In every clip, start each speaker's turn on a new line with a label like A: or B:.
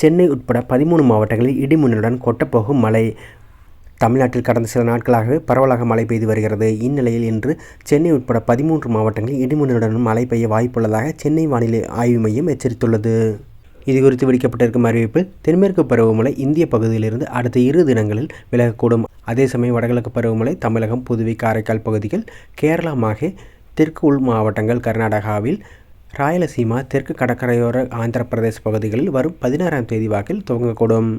A: சென்னை உட்பட பதிமூணு மாவட்டங்களில் இடிமின்னலுடன் கொட்டப்போகும் மழை. தமிழ்நாட்டில் கடந்த சில நாட்களாகவே பரவலாக மழை பெய்து வருகிறது. இந்நிலையில் இன்று சென்னை உட்பட பதிமூன்று மாவட்டங்களில் இடிமின்னலுடன் மழை பெய்ய வாய்ப்புள்ளதாக சென்னை வானிலை ஆய்வு மையம் எச்சரித்துள்ளது. இது குறித்து விடுக்கப்பட்டிருக்கும் அறிவிப்பில் தென்மேற்கு பருவமழை இந்திய பகுதியிலிருந்து அடுத்த இரு தினங்களில் விலகக்கூடும். அதே சமயம் வடகிழக்கு பருவமழை தமிழகம் புதுவை காரைக்கால் பகுதிகள் கேரளா மாஹே தெற்கு உள் மாவட்டங்கள் கர்நாடகாவில் ராயலசீமா தெற்கு கடற்கரையோர ஆந்திர பிரதேச பகுதிகளில் வரும் பதினாறாம் தேதி வாக்கில் துவங்கக்கூடும்.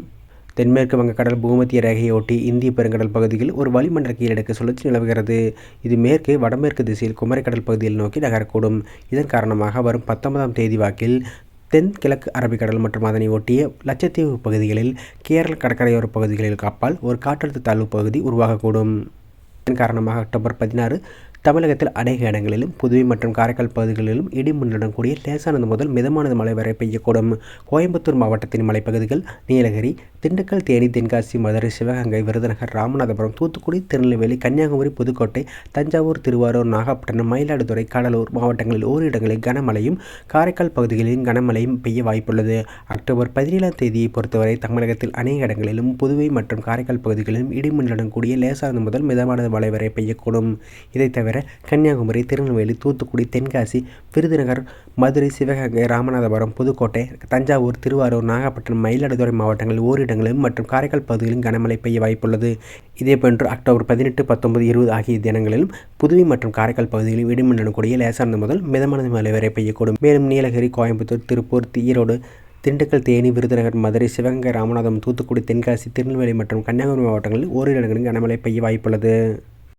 A: தென்மேற்கு வங்கக்கடல் பூமத்திய ரேகையொட்டி இந்திய பெருங்கடல் பகுதியில் ஒரு வளிமண்டல கீழடுக்கு சுழற்சி நிலவுகிறது. இது மேற்கு வடமேற்கு திசையில் குமரிக்கடல் பகுதியில் நோக்கி நகரக்கூடும். இதன் காரணமாக வரும் பத்தொன்பதாம் தேதி வாக்கில் தென் கிழக்கு அரபிக்கடல் மற்றும் அதனை ஒட்டிய லட்சத்தீவு பகுதிகளில் கேரள கடற்கரையோர பகுதிகளில் அப்பால் ஒரு காற்றழுத்த தாழ்வு பகுதி உருவாகக்கூடும். இதன் காரணமாக அக்டோபர் பதினாறு தமிழகத்தில் அநேக இடங்களிலும் புதுவை மற்றும் காரைக்கால் பகுதிகளிலும் இடி மின்னலுடன் கூடிய லேசானது முதல் மிதமானது மழை வரை பெய்யக்கூடும். கோயம்புத்தூர் மாவட்டத்தின் மலைப்பகுதிகள் நீலகிரி திண்டுக்கல் தேனி தென்காசி மதுரை சிவகங்கை விருதுநகர் ராமநாதபுரம் தூத்துக்குடி திருநெல்வேலி கன்னியாகுமரி புதுக்கோட்டை தஞ்சாவூர் திருவாரூர் நாகப்பட்டினம் மயிலாடுதுறை கடலூர் மாவட்டங்களில் ஓரிடங்களில் கனமழையும் காரைக்கால் பகுதிகளிலும் கனமழையும் பெய்ய வாய்ப்புள்ளது. அக்டோபர் பதினேழாம் தேதியை பொறுத்தவரை தமிழகத்தில் அநேக இடங்களிலும் புதுவை மற்றும் காரைக்கால் பகுதிகளிலும் இடிமின்னலுடன் கூடிய லேசானது முதல் மிதமானது மழை வரை பெய்யக்கூடும். இதை தவிர கன்னியாகுமரி திருநெல்வேலி தூத்துக்குடி தென்காசி விருதுநகர் மதுரை சிவகங்கை ராமநாதபுரம் புதுக்கோட்டை தஞ்சாவூர் திருவாரூர் நாகப்பட்டினம் மயிலாடுதுறை மாவட்டங்களில் ஓரிடங்களிலும் மற்றும் காரைக்கால் பகுதிகளிலும் கனமழை பெய்ய வாய்ப்புள்ளது. இதேபோன்று அக்டோபர் பதினெட்டு பத்தொன்பது இருபது ஆகிய தினங்களிலும் புதுவை மற்றும் காரைக்கால் பகுதிகளில் இடிமின்னலுடன் கூடிய லேசானது முதல் மிதமான மழை வரை பெய்யக்கூடும். மேலும் நீலகிரி கோயம்புத்தூர் திருப்பூர் ஈரோடு திண்டுக்கல் தேனி விருதுநகர் மதுரை சிவகங்கை ராமநாதபுரம் தூத்துக்குடி தென்காசி திருநெல்வேலி மற்றும் கன்னியாகுமரி மாவட்டங்களில் ஓரிரு இடங்களில் கனமழை பெய்ய வாய்ப்புள்ளது.